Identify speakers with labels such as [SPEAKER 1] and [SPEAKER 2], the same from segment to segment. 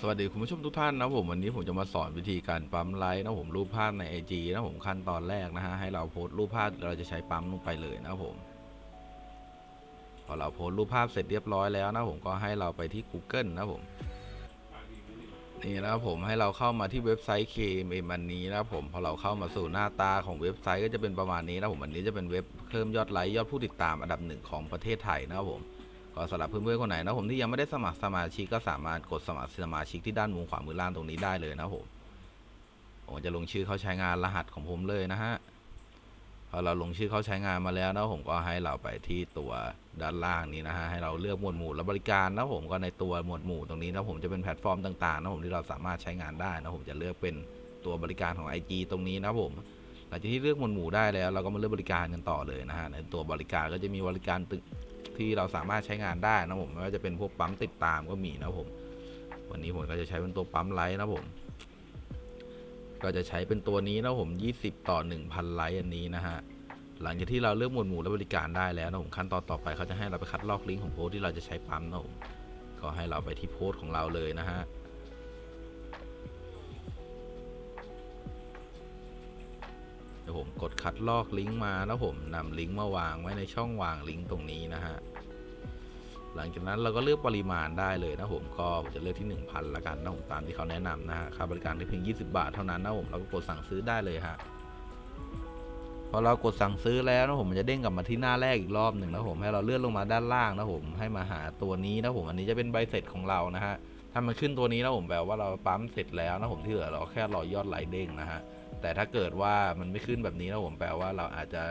[SPEAKER 1] สวัสดีคุณผู้ชมทุกท่านนะผมวันนี้ผมจะมาสอนวิธีการปั๊มไลค์นะผมรูปภาพใน IG นะผมขั้นตอนแรกนะฮะให้เราโพสต์รูปภาพเราจะใช้ปั๊มลงไปเลยนะผม พอเราโพสต์รูปภาพเสร็จเรียบร้อยแล้วนะผมก็ให้เราไปที่ Google นะผมนี่นะครับผมให้เราเข้ามาที่เว็บไซต์ KMM อันนี้นะครับผมพอเราเข้ามาสู่หน้าตาของเว็บไซต์ก็จะเป็นประมาณนี้นะผมอันนี้จะเป็นเว็บเพิ่มยอดไลค์ยอดผู้ติดตามอันดับหนึ่งของประเทศไทยนะครับผม ก็สำหรับเพื่อนๆคนไหนนะผมที่ยังไม่ได้สมัครสมาชิกก็สามารถกดสมัครสมาชิกที่ด้านมุมขวามือล่างตรงนี้ได้เลยนะผมผมจะลงชื่อเข้าใช้งานรหัสของผมเลยนะฮะพอเราลงชื่อเข้าใช้งานมาแล้วนะผมก็ให้เราไปที่ตัวด้านล่างนี้นะฮะให้เราเลือกหมวดหมู่และบริการนะผมก็ในตัวหมวดหมู่ตรงนี้นะผมจะเป็นแพลตฟอร์มต่างๆนะผมที่เราสามารถใช้งานได้นะผมจะเลือกเป็นตัวบริการของ IG ตรงนี้นะผมหลังจากที่เลือกหมวดหมู่ได้แล้ว เราก็มาเลือกบริการกันต่อเลยนะฮะในตัวบริการก็จะมีบริการตึก ที่เราสามารถใช้งานได้นะผมไม่ว่าจะเป็นพวกปั๊มติดตามก็มีนะผม วันนี้ผมก็จะใช้เป็นตัวปั๊มไลท์นะผม ก็จะใช้เป็นตัวนี้นะผม 20 ต่อ 1,000 ไลท์อันนี้นะฮะหลังจากที่เราเลือกหมวดหมู่และบริการได้แล้วนะผมขั้นตอนต่อไปเขาจะให้เราไปคัดลอกลิงก์ของโพสที่เราจะใช้ปั๊มนะผมก็ให้เราไปที่โพสของเราเลยนะฮะ ผมกดคัดลอกลิงก์มาแล้วผมนำลิงก์มาวางไว้ในช่องวางลิงก์ตรงนี้นะฮะหลังจากนั้นเราก็เลือกปริมาณได้เลยนะผมก็จะเลือกที่ 1,000ละกันนะผมตามที่เขาแนะนำนะฮะค่าบริการที่เพียง 20 บาทเท่านั้นนะผมเราก็กดสั่งซื้อได้เลยฮะพอเรากดสั่งซื้อแล้วนะผมมันจะเด้งกลับมาที่หน้าแรกอีกรอบหนึ่งนะผมให้เราเลื่อนลงมาด้านล่างนะผมให้มาหาตัวนี้นะผมอันนี้จะเป็นใบเสร็จของเรานะฮะ ถ้ามันขึ้นตัวนี้นะผมแปลว่าเราปั๊มเสร็จแล้วนะผมที่เหลือเราแค่รอยอดไหลค์เด้งนะฮะแต่ถ้าเกิดว่ามันไม่ขึ้นแบบนี้นะผมแปลว่าเราอาจจะ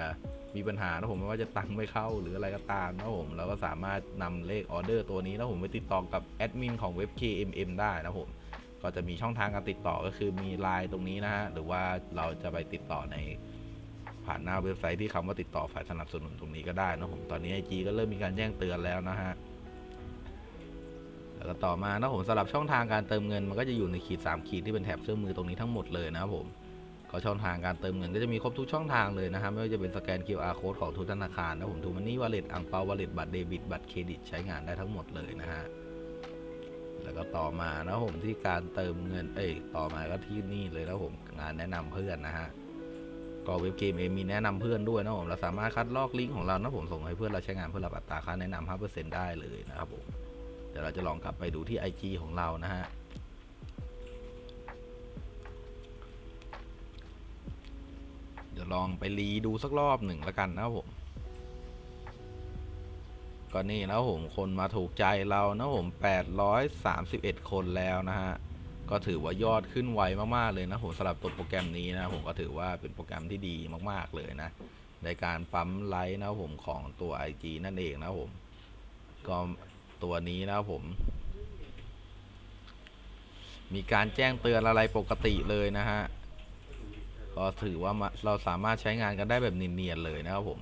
[SPEAKER 1] มีปัญหานะผมไม่ว่าจะตังค์ไม่เข้าหรืออะไรก็ตามนะผมเราก็สามารถนำเลขออเดอร์ตัวนี้นะผมไปติดต่อกับแอดมินของเว็บ KMM ได้นะผมก็จะมีช่องทางการติดต่อก็คือมีไลน์ตรงนี้นะฮะหรือว่าเราจะไปติดต่อในผ่านหน้าเว็บไซต์ที่คำว่าติดต่อฝ่ายสนับสนุนตรงนี้ก็ได้นะผมตอนนี้ไอจีก็เริ่มมีการแจ้งเตือนแล้วนะฮะ แล้วต่อมานะผมสำหรับช่องทางการเติมเงินมันก็จะอยู่ในขีด 3 ขีดที่เป็นแถบเครื่องมือตรงนี้ทั้งหมดเลยนะครับผมก็ช่องทางการเติมเงินก็จะมีครบทุกช่องทางเลยนะครับไม่ว่าจะเป็นสแกน QR code ของทุกธนาคารนะผมทูมันนี่วอลเล็ตอังเปาวอลเล็ตบัตรเดบิตบัตรเครดิตใช้งานได้ทั้งหมดเลยนะฮะแล้วก็ต่อมานะผมที่การเติมเงินเอ้ยต่อมาก็ที่นี่เลยนะผมงานแนะนำเพื่อนนะฮะก็เว็บเกมเองมีแนะนำเพื่อนด้วยนะผมเราสามารถคัดลอกลิงก์ของเรานะผมส่งให้เพื่อนเราใช้งานเพื่อรับอัตราค่าแนะนำ5%ได้เลยนะครับผม เดี๋ยวเราจะลองกลับไปดูที่ IG ของเรานะฮะเดี๋ยวลองไปรีดูสักรอบหนึ่งแล้วกันนะครับผมก็นี่นะผมคนมาถูกใจเรานะผม 831 คนแล้วนะฮะ ก็ถือว่ายอดขึ้นไวมาก ๆ เลยนะผมสำหรับตัวโปรแกรมนี้นะผมก็ถือว่าเป็นโปรแกรมที่ดีมาก ๆ เลยนะ ในการปั๊มไลค์นะผมของตัว IG นั่นเองนะผม ก็ ตัวนี้นะครับผม มีการแจ้งเตือนอะไรปกติเลยนะฮะก็ถือว่าเราสามารถใช้งานกันได้แบบเนียนๆเลยนะครับผม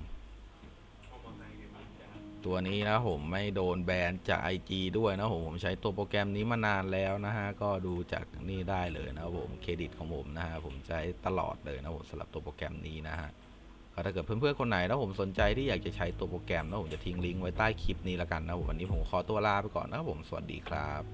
[SPEAKER 1] ตัวนี้นะผมไม่โดนแบนจาก IG ด้วยนะผมผมใช้ตัวโปรแกรมนี้มานานแล้วนะฮะ ก็ดูจากนี่ได้เลยนะครับผมเครดิตของผมนะฮะผมใช้ตลอดเลยนะผมสำหรับตัวโปรแกรมนี้นะฮะ ถ้าเกิดเพื่อนๆคนไหนนะผมสนใจที่อยากจะใช้ตัวโปรแกรมนะผมจะทิ้งลิงก์ไว้ใต้คลิปนี้ละกันนะผมวันนี้ผมขอตัวลาไปก่อนนะครับผมสวัสดีครับ